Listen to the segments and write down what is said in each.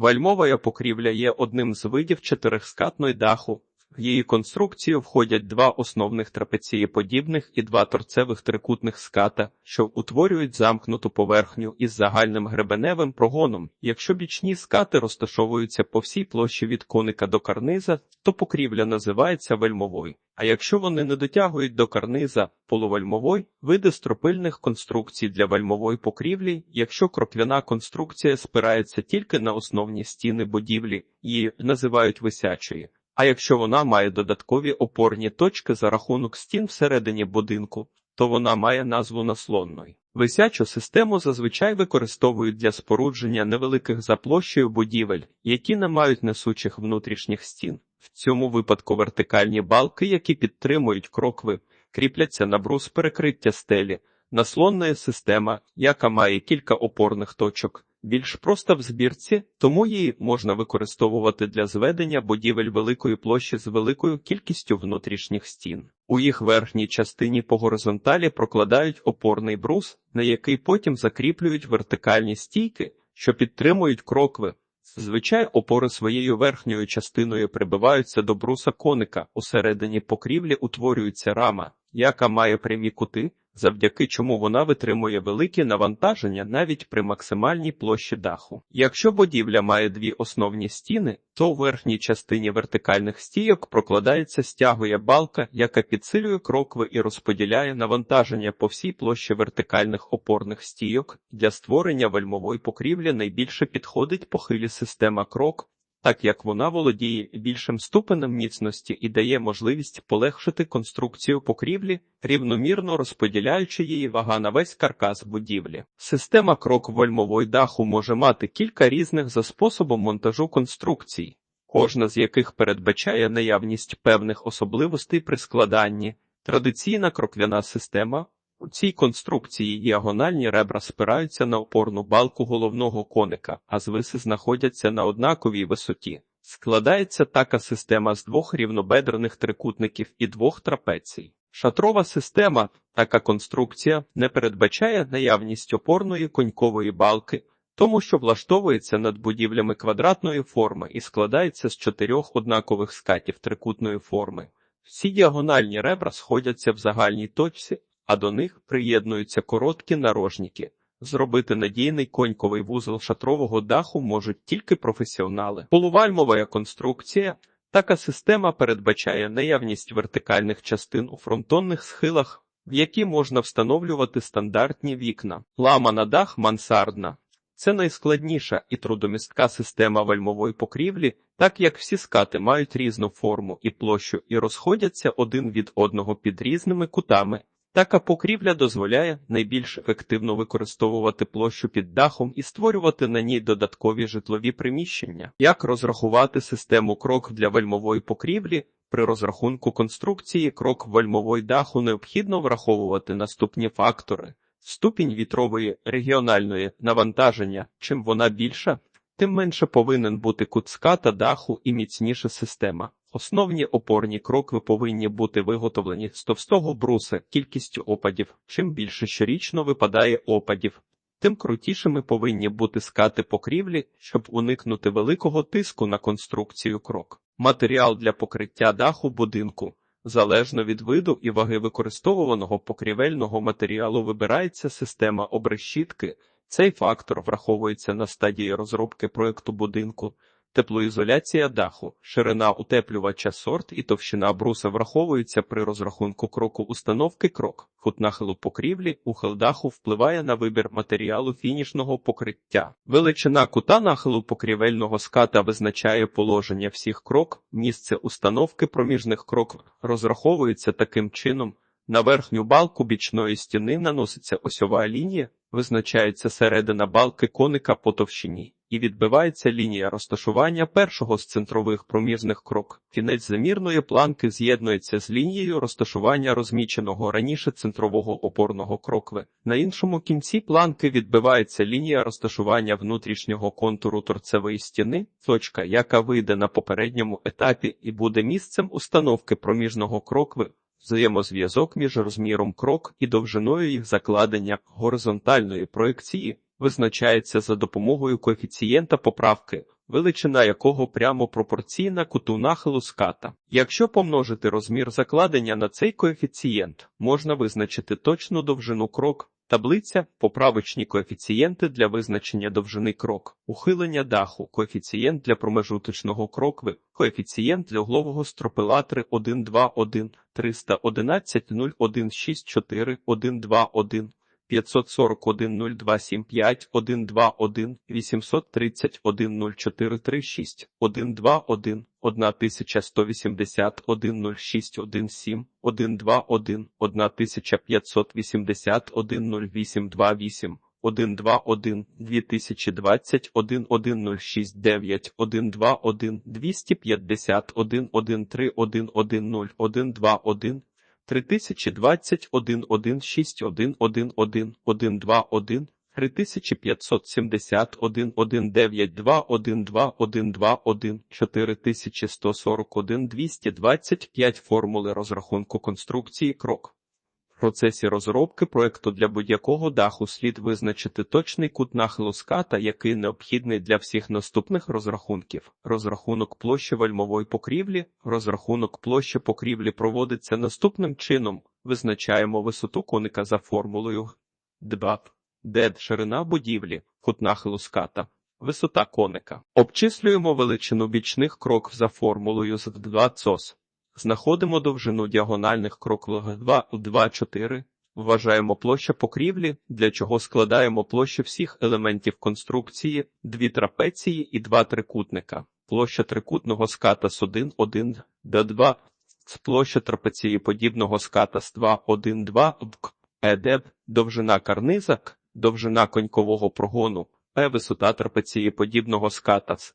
Вальмова покрівля є одним з видів чотирискатної даху. В її конструкцію входять два основних трапецієподібних і два торцевих трикутних ската, що утворюють замкнуту поверхню із загальним гребеневим прогоном. Якщо бічні скати розташовуються по всій площі від коника до карниза, то покрівля називається вельмовою. А якщо вони не дотягують до карниза полувальмової, види стропильних конструкцій для вальмової покрівлі, якщо кроквяна конструкція спирається тільки на основні стіни будівлі, її називають висячою. А якщо вона має додаткові опорні точки за рахунок стін всередині будинку, то вона має назву наслонної. Висячу систему зазвичай використовують для спорудження невеликих за площею будівель, які не мають несучих внутрішніх стін. В цьому випадку вертикальні балки, які підтримують крокви, кріпляться на брус перекриття стелі, наслонна система, яка має кілька опорних точок більш проста в збірці, тому її можна використовувати для зведення будівель великої площі з великою кількістю внутрішніх стін. У їх верхній частині по горизонталі прокладають опорний брус, на який потім закріплюють вертикальні стійки, що підтримують крокви. Зазвичай опори своєю верхньою частиною прибиваються до бруса коника. Усередині покрівлі утворюється рама, яка має прямі кути, завдяки чому вона витримує великі навантаження навіть при максимальній площі даху. Якщо будівля має дві основні стіни, то у верхній частині вертикальних стійок прокладається стягує балка, яка підсилює крокви і розподіляє навантаження по всій площі вертикальних опорних стійок. Для створення вальмової покрівлі найбільше підходить похилі система крок так як вона володіє більшим ступенем міцності і дає можливість полегшити конструкцію покрівлі, рівномірно розподіляючи її вага на весь каркас будівлі. Система крок вольмової даху може мати кілька різних за способом монтажу конструкцій, кожна з яких передбачає наявність певних особливостей при складанні. Традиційна кроквяна система у цій конструкції діагональні ребра спираються на опорну балку головного коника, а звиси знаходяться на однаковій висоті. Складається така система з двох рівнобедрених трикутників і двох трапецій. Шатрова система, така конструкція, не передбачає наявність опорної конькової балки, тому що влаштовується над будівлями квадратної форми і складається з чотирьох однакових скатів трикутної форми. Всі діагональні ребра сходяться в загальній точці а до них приєднуються короткі нарожники. Зробити надійний коньковий вузол шатрового даху можуть тільки професіонали. Полувальмова конструкція. Така система передбачає наявність вертикальних частин у фронтонних схилах, в які можна встановлювати стандартні вікна. Лама на дах мансардна. Це найскладніша і трудомістка система вальмової покрівлі, так як всі скати мають різну форму і площу і розходяться один від одного під різними кутами. Така покрівля дозволяє найбільш ефективно використовувати площу під дахом і створювати на ній додаткові житлові приміщення. Як розрахувати систему крок для вальмової покрівлі? При розрахунку конструкції крок вальмової даху необхідно враховувати наступні фактори: ступінь вітрової регіональної навантаження. Чим вона більша, тим менше повинен бути кут ската даху і міцніша система. Основні опорні крокви повинні бути виготовлені з товстого бруса кількістю опадів. Чим більше щорічно випадає опадів, тим крутішими повинні бути скати покрівлі, щоб уникнути великого тиску на конструкцію крок. Матеріал для покриття даху будинку. Залежно від виду і ваги використовуваного покрівельного матеріалу вибирається система обрешітки. Цей фактор враховується на стадії розробки проекту будинку. Теплоізоляція даху, ширина утеплювача сорт і товщина бруса враховуються при розрахунку кроку установки крок. Кут нахилу покрівлі, ухил даху впливає на вибір матеріалу фінішного покриття. Величина кута нахилу покрівельного ската визначає положення всіх крок, місце установки проміжних крок розраховується таким чином. На верхню балку бічної стіни наноситься осьова лінія, визначається середина балки коника по товщині і відбивається лінія розташування першого з центрових проміжних крок. Кінець замірної планки з'єднується з лінією розташування розміченого раніше центрового опорного крокви. На іншому кінці планки відбивається лінія розташування внутрішнього контуру торцевої стіни, точка, яка вийде на попередньому етапі і буде місцем установки проміжного крокви. Взаємозв'язок між розміром крок і довжиною їх закладення горизонтальної проекції визначається за допомогою коефіцієнта поправки. величина якого прямо пропорційна куту нахилу ската. Якщо помножити розмір закладення на цей коефіцієнт, можна визначити точну довжину крок. Таблиця поправочні коефіцієнти для визначення довжини крок, ухилення даху, коефіцієнт для промежуточного крокви, коефіцієнт для углового стропилатри 1, 2, 1, 311, 0, 1, 6, 4, 1, 2, 1, 541 0275 121 831 0436 121 1180 10617 121 1580 10828 121 2020 11069 121 250 113 110 121 3020 116 111 121 3570 1192 12121 4141 225 формули розрахунку конструкції крок. Процесі розробки проекту для будь-якого даху слід визначити точний кут нахилу ската, який необхідний для всіх наступних розрахунків. Розрахунок площі вальмової покрівлі. Розрахунок площі покрівлі проводиться наступним чином. Визначаємо висоту коника за формулою ДБАП, де ширина будівлі, кут нахилу ската. Висота коника. Обчислюємо величину бічних кроків за формулою з 2 ЦОС. Знаходимо довжину діагональних кроків 2, 2, 4. Вважаємо площа покрівлі, для чого складаємо площу всіх елементів конструкції, дві трапеції і два трикутника. Площа трикутного ската з 1, 1, до 2, з площа трапеції подібного ската з 2, 1, 2, ВК, ЕДЕБ, довжина карниза, довжина конькового прогону, Е висота трапеції подібного ската з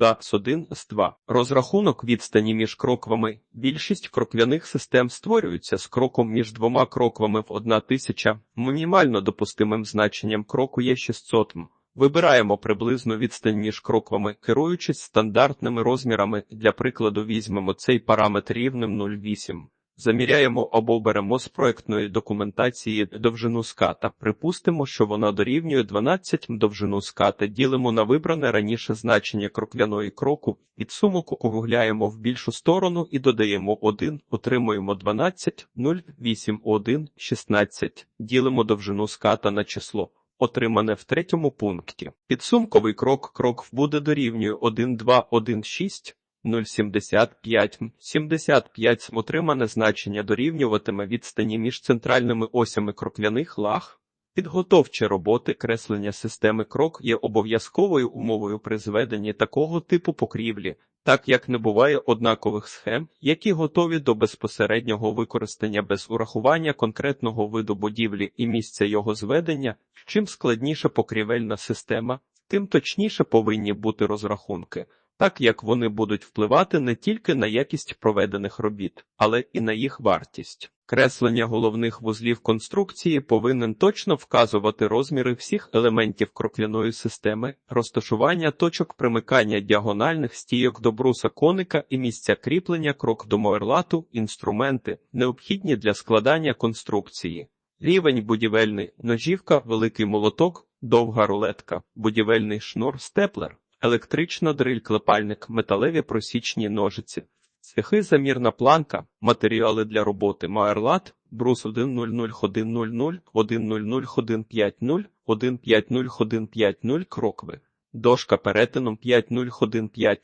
Да, з 1 з 2. Розрахунок відстані між кроквами. Більшість кроквяних систем створюються з кроком між двома кроквами в 1 тисяча. Мінімально допустимим значенням кроку є 600 м. Вибираємо приблизну відстань між кроквами, керуючись стандартними розмірами. Для прикладу візьмемо цей параметр рівним 0,8. Заміряємо або беремо з проектної документації довжину ската. Припустимо, що вона дорівнює 12 довжину ската. Ділимо на вибране раніше значення кроквяної кроку. Підсумок округляємо в більшу сторону і додаємо 1, отримуємо 12, 0, 8, 1, 16. Ділимо довжину ската на число. Отримане в третьому пункті. Підсумковий крок крок буде дорівнює 1, 2, 1, 6, 0,75 75 отримане значення дорівнюватиме відстані між центральними осями кроквяних лаг. Підготовчі роботи креслення системи крок є обов'язковою умовою при зведенні такого типу покрівлі, так як не буває однакових схем, які готові до безпосереднього використання без урахування конкретного виду будівлі і місця його зведення. Чим складніша покрівельна система, тим точніше повинні бути розрахунки так як вони будуть впливати не тільки на якість проведених робіт, але і на їх вартість. Креслення головних вузлів конструкції повинен точно вказувати розміри всіх елементів крокляної системи, розташування точок примикання діагональних стійок до бруса коника і місця кріплення крок до моерлату, інструменти, необхідні для складання конструкції. Рівень будівельний, ножівка, великий молоток, довга рулетка, будівельний шнур, степлер електрична дриль, клепальник, металеві просічні ножиці, цехи замірна планка, матеріали для роботи, маерлат, брус 100-100, 100-150, 150-150 крокви. Дошка перетином 50150,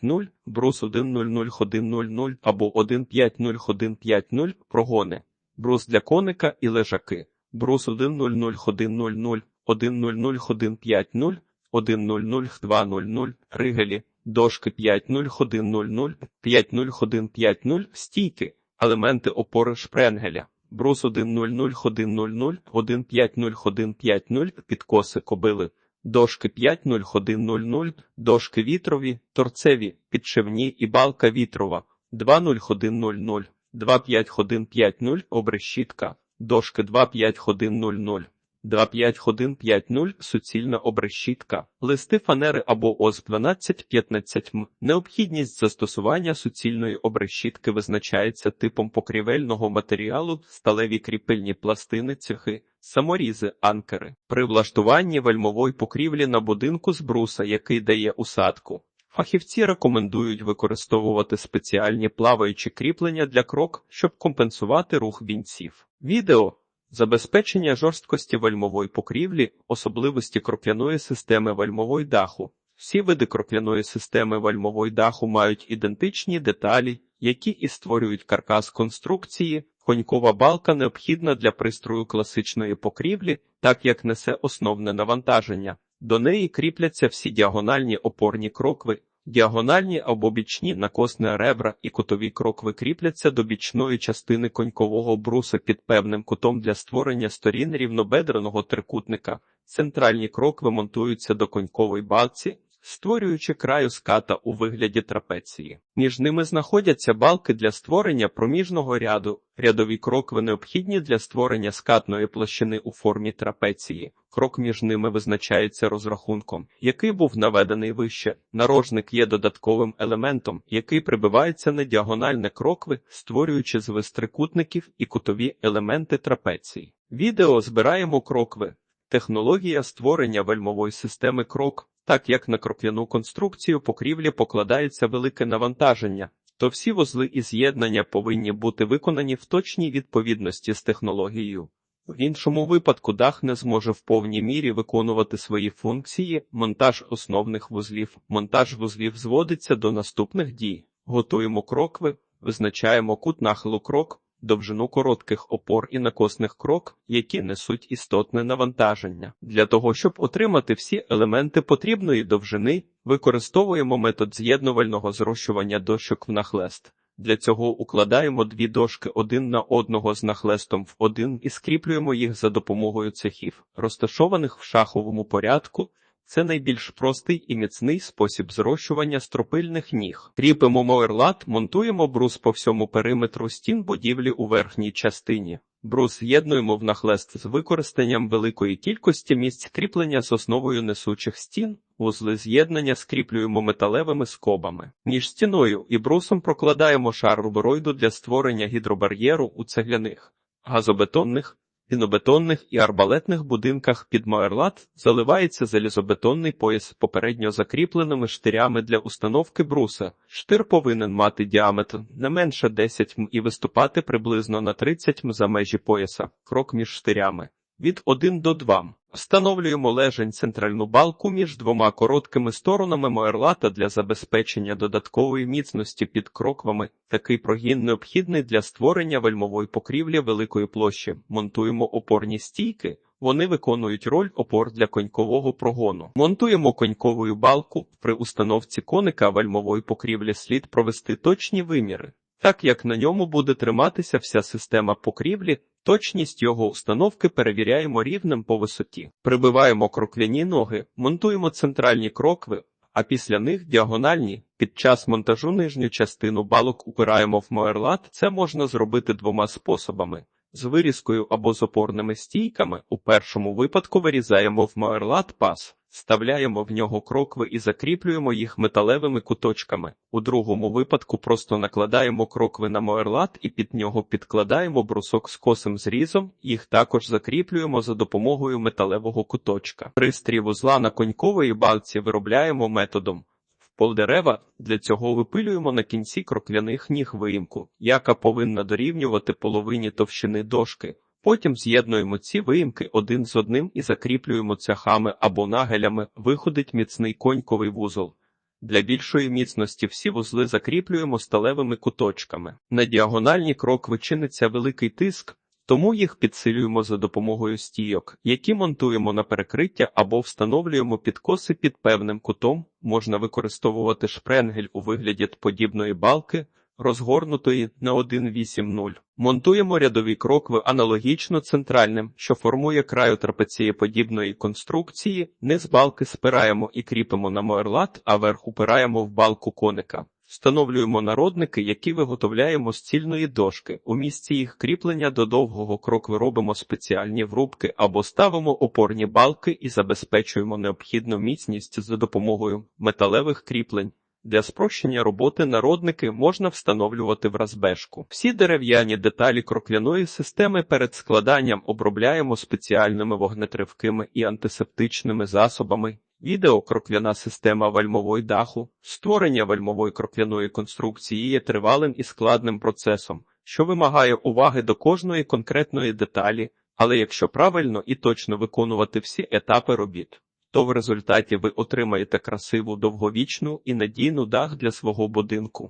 брус 100-100 або 150-150 прогони, брус для коника і лежаки, брус 100-100, 100-150, 100-200, ригелі, дошки 50100, 50150, стійки, елементи опори шпренгеля, брус 100-100, 150-150, підкоси кобили, дошки 50100, дошки вітрові, торцеві, підшивні і балка вітрова, 20100, 25150, обрешітка, дошки 25100. 25150 суцільна обрешітка, листи фанери або ОС 1215 м. Необхідність застосування суцільної обрешітки визначається типом покрівельного матеріалу, сталеві кріпильні пластини, цехи, саморізи, анкери. При влаштуванні вельмової покрівлі на будинку з бруса, який дає усадку. Фахівці рекомендують використовувати спеціальні плаваючі кріплення для крок, щоб компенсувати рух вінців. Відео забезпечення жорсткості вальмової покрівлі, особливості крокляної системи вальмової даху. Всі види крокляної системи вальмової даху мають ідентичні деталі, які і створюють каркас конструкції. Конькова балка необхідна для пристрою класичної покрівлі, так як несе основне навантаження. До неї кріпляться всі діагональні опорні крокви, діагональні або бічні накосне ребра і кутові крокви кріпляться до бічної частини конькового бруса під певним кутом для створення сторін рівнобедреного трикутника. Центральні крокви монтуються до конькової балці, створюючи краю ската у вигляді трапеції. Між ними знаходяться балки для створення проміжного ряду. Рядові крокви необхідні для створення скатної площини у формі трапеції. Крок між ними визначається розрахунком, який був наведений вище. Нарожник є додатковим елементом, який прибивається на діагональне крокви, створюючи звис трикутників і кутові елементи трапеції. Відео збираємо крокви. Технологія створення вельмової системи крок, так як на кроквяну конструкцію покрівлі покладається велике навантаження, то всі вузли і з'єднання повинні бути виконані в точній відповідності з технологією. В іншому випадку дах не зможе в повній мірі виконувати свої функції, монтаж основних вузлів. Монтаж вузлів зводиться до наступних дій. Готуємо крокви, визначаємо кут нахилу крок, довжину коротких опор і накосних крок, які несуть істотне навантаження. Для того, щоб отримати всі елементи потрібної довжини, використовуємо метод з'єднувального зрощування дощок в нахлест. Для цього укладаємо дві дошки один на одного з нахлестом в один і скріплюємо їх за допомогою цехів, розташованих в шаховому порядку. Це найбільш простий і міцний спосіб зрощування стропильних ніг. Кріпимо моерлат, монтуємо брус по всьому периметру стін будівлі у верхній частині. Брус з'єднуємо в нахлест з використанням великої кількості місць кріплення з основою несучих стін, вузли з'єднання скріплюємо металевими скобами. Між стіною і брусом прокладаємо шар рубероїду для створення гідробар'єру у цегляних, газобетонних, пінобетонних і арбалетних будинках під моерлат заливається залізобетонний пояс попередньо закріпленими штирями для установки бруса. Штир повинен мати діаметр не менше 10 м і виступати приблизно на 30 м за межі пояса, крок між штирями. Від 1 до 2. Встановлюємо лежень центральну балку між двома короткими сторонами моерлата для забезпечення додаткової міцності під кроквами. Такий прогін необхідний для створення вельмової покрівлі великої площі. Монтуємо опорні стійки. Вони виконують роль опор для конькового прогону. Монтуємо конькову балку. При установці коника вельмової покрівлі слід провести точні виміри. Так як на ньому буде триматися вся система покрівлі, точність його установки перевіряємо рівнем по висоті. Прибиваємо крокляні ноги, монтуємо центральні крокви, а після них діагональні. Під час монтажу нижню частину балок упираємо в моерлат. Це можна зробити двома способами. З вирізкою або з опорними стійками у першому випадку вирізаємо в моерлат пас, вставляємо в нього крокви і закріплюємо їх металевими куточками. У другому випадку просто накладаємо крокви на моерлат і під нього підкладаємо брусок з косим зрізом, їх також закріплюємо за допомогою металевого куточка. Пристрій вузла на конькової балці виробляємо методом. Полдерева для цього випилюємо на кінці крокляних ніг виїмку, яка повинна дорівнювати половині товщини дошки. Потім з'єднуємо ці виїмки один з одним і закріплюємо цяхами або нагелями, виходить міцний коньковий вузол. Для більшої міцності всі вузли закріплюємо сталевими куточками. На діагональні крокви чиниться великий тиск, тому їх підсилюємо за допомогою стійок, які монтуємо на перекриття або встановлюємо підкоси під певним кутом. Можна використовувати шпренгель у вигляді подібної балки, розгорнутої на 1,8,0. Монтуємо рядові крокви аналогічно центральним, що формує краю трапецієподібної конструкції, низ балки спираємо і кріпимо на моерлат, а верх упираємо в балку коника. Встановлюємо народники, які виготовляємо з цільної дошки. У місці їх кріплення до довгого крокви робимо спеціальні врубки або ставимо опорні балки і забезпечуємо необхідну міцність за допомогою металевих кріплень. Для спрощення роботи народники можна встановлювати в розбежку. Всі дерев'яні деталі крокляної системи перед складанням обробляємо спеціальними вогнетривкими і антисептичними засобами, Відеокроквяна система вальмової даху. Створення вальмової кроквяної конструкції є тривалим і складним процесом, що вимагає уваги до кожної конкретної деталі, але якщо правильно і точно виконувати всі етапи робіт, то в результаті ви отримаєте красиву довговічну і надійну дах для свого будинку.